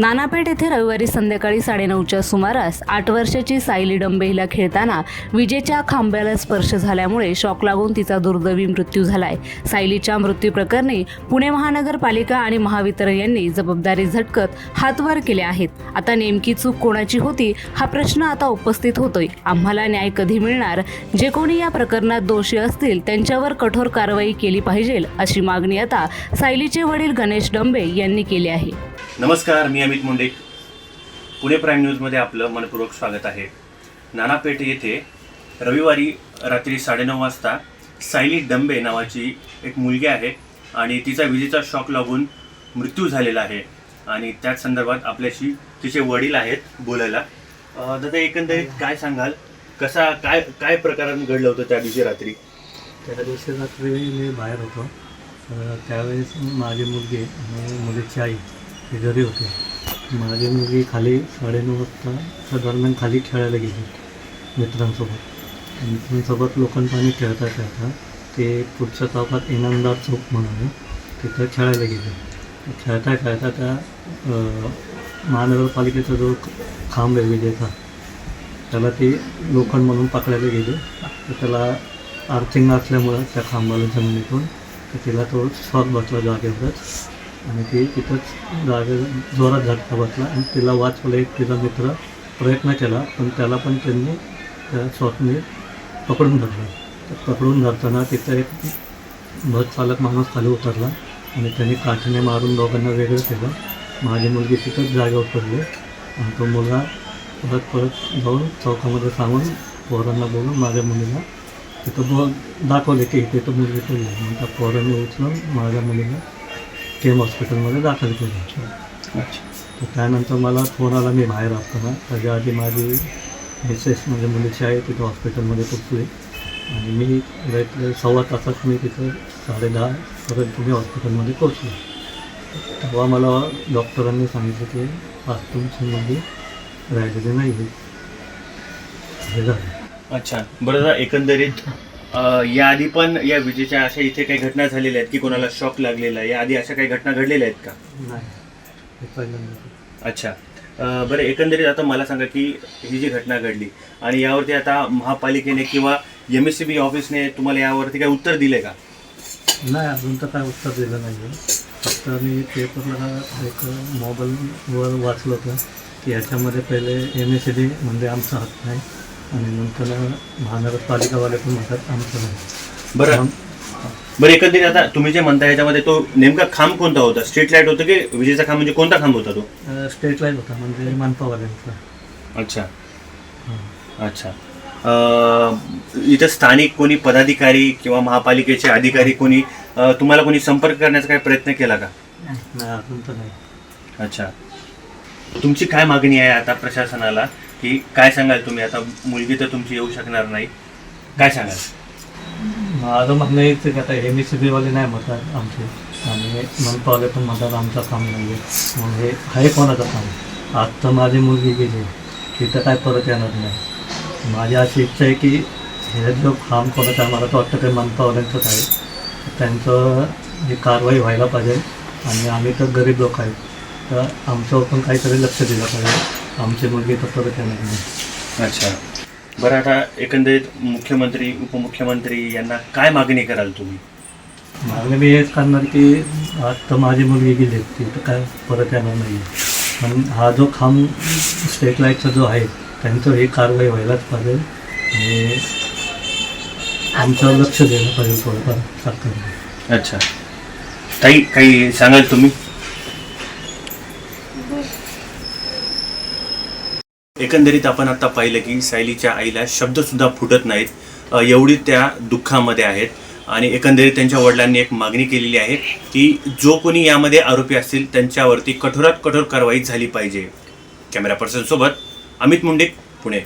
नानापेठ येथे रविवारी संध्याकाळी साडेनऊच्या सुमारास आठ वर्षाची सायली डंबे हिला खेळताना विजेच्या खांब्याला स्पर्श झाल्यामुळे शॉक लागून तिचा दुर्दैवी मृत्यू झालाय. सायलीच्या मृत्यू प्रकरणी पुणे महानगरपालिका आणि महावितरण यांनी जबाबदारी झटकत हातवार केले आहेत. आता नेमकी चूक कोणाची होती हा प्रश्न आता उपस्थित होतोय. आम्हाला न्याय कधी मिळणार? जे कोणी या प्रकरणात दोषी असतील त्यांच्यावर कठोर कारवाई केली पाहिजे अशी मागणी आता सायलीचे वडील गणेश डंबे यांनी केली आहे. नमस्कार मी अमित मुंडे पुणे प्राईम न्यूजमध्ये आपलं मनपूर्वक स्वागत आहे. नानापेठ येथे रविवारी रात्री साडेनऊ वाजता सायली डंबे नावाची एक मुलगी आहे आणि तिचा विजेचा शॉक लागून मृत्यू झालेला आहे. आणि त्याच संदर्भात आपल्याशी तिचे वडील आहेत बोलायला. दादा एकंदरीत काय सांगाल? कसा काय काय प्रकारात घडलं होतं त्या दिवशी रात्री? त्या दिवशी रात्री मी बाहेर होतो. त्यावेळेस माझी मुलगी आणि मुलीची आई हे घरी होते. माझी मुलगी खाली साडेनऊ वाजताच्या दरम्यान खाली खेळायला गेली मित्रांसोबत. मित्रांसोबत लोखंडपाणी खेळता खेळता ते पुढच्या चौकात इनामदार चौक म्हणून तिथं खेळायला गेले. खेळता खेळता त्या महानगरपालिकेचा जो खांब आहे विजेचा त्याला ते लोखंड म्हणून पकडायला गेले. तर त्याला आर्थिंग असल्यामुळं त्या खांबाला जमिनीतून तर तिला तो शॉक बसला जागेवरच. आणि ती तिथंच जागे जोरात झटका बसला आणि तिला वाचवलं एक तिचा मित्र प्रयत्न केला पण त्याला पण त्यांनी त्या स्वप्ने पकडून धरलं. तर पकडून धरताना तिथं एक बस चालक माणूस खाली उतरला आणि त्यांनी काठीने मारून दोघांना वेगळं केलं. माझी मुलगी तिथंच जागेवर पडली आणि तो मुलगा परत परत जाऊन चौकामध्ये सांगून पोरांना बोलून माझ्या मुलीला तिथं बो दाखवले की इथे मुलगी पडली. मग त्या पोरांनी उचलून माझ्या मुलीला केम हॉस्पिटलमध्ये दाखल केलं. तर त्यानंतर मला फोन आला मी बाहेर असताना. त्याच्या आधी माझी मिसेस म्हणजे मुलीची आहे तिथं हॉस्पिटलमध्ये पोचली आणि मी इकडे सव्वा तासात मी तिथं साडेदहा पर्यंत मी हॉस्पिटलमध्ये पोचलो तेव्हा मला डॉक्टरांनी सांगितलं की आज तुमची मुलगी राहिलेली नाही हे झालं. अच्छा. बरं एकंदरीत अं, याआधी पण या विजेच्या अशा इथे काही घटना झालेल्या आहेत की कोणाला शॉक लागलेला आहे? याआधी अशा काही घटना घडलेल्या आहेत का? नाही. हे पहिल्यांदा अच्छा. अं, बरं एकंदरीत आता मला सांगा की ही जी घटना घडली आणि यावरती आता महापालिकेने किंवा एम एस सी बी ऑफिसने तुम्हाला यावरती काही उत्तर दिले का? नाही अजून तर काय उत्तर दिलं नाही आहे फक्त मी पेपरला एक मोबाईलवर वाचलं होतं की ह्याच्यामध्ये पहिले एम एस सी डी म्हणजे आमचा हक्क नाही आणि नंतर महानगरपालिकावाले पण म्हणतात आमचं नाही बरं. बरं एकंदरीत आता तुम्ही जे म्हणता याच्यामध्ये तो नेमका खांब कोणता होता? स्ट्रीट लाइट होतं की विजेचा खांब? म्हणजे कोणता खांब होता तो? अं, स्टेट लाईन होता म्हणजे मनपावाल्यांचा. अच्छा. हां. अच्छा. अं, इथं स्थानिक कोणी पदाधिकारी किंवा महापालिकेचे अधिकारी कोणी अं, तुम्हाला कोणी संपर्क करण्याचा काही प्रयत्न केला का? नाही अजून तर नाही. अच्छा. तुमची काय मागणी आहे आता प्रशासनाला? की काय सांगाल तुम्ही? आता मुलगी तर तुमची येऊ शकणार नाही. काय सांगाल? माझं म्हणणं हेच आहे की आता एम एस सी बीवाले नाही म्हणतात आमचे. आणि मनपावले पण म्हणतात आमचं काम नाही आहे मग हे आहे कोणाचं काम? आत्ता माझी मुलगी गेली. तिथं काय परत येणार नाही. माझी अशी इच्छा आहे की हे जो काम कोणाचं आहे मला तर वाटतं ते मनपावल्यांचंच आहे. त्यांचं जी कारवाई व्हायला पाहिजे. आणि आम्ही तर गरीब लोक आहेत. तर आमच्यावर पण काहीतरी लक्ष दिलं पाहिजे. आमची मुलगी तर परत येणार नाही. अच्छा. बरं आता एकंदरीत मुख्यमंत्री उपमुख्यमंत्री यांना काय मागणी कराल तुम्ही? मागणी मी हेच करणार की आत्ता माझी मुलगी गेली ती तर काय परत येणार नाही पण हा जो खांब स्टेट लाईटचा जो आहे त्यांचं ही कारवाई व्हायलाच पाहिजे आणि आमचं लक्ष द्यायला पाहिजे थोडंफार सरकारने अच्छा. ताई काही सांगाल तुम्ही? एकंदरीत आपण आता पाहिलं की सायलीच्या आईला शब्दसुद्धा फुटत नाहीत. एवढी त्या दुःखामध्ये आहेत. आणि एकंदरीत त्यांच्या वडिलांनी एक मागणी केलेली आहे की जो कोणी यामध्ये आरोपी असतील त्यांच्यावरती कठोरात कठोर कारवाई झाली पाहिजे. कॅमेरा पर्सनसोबत अमित मुंडे पुणे.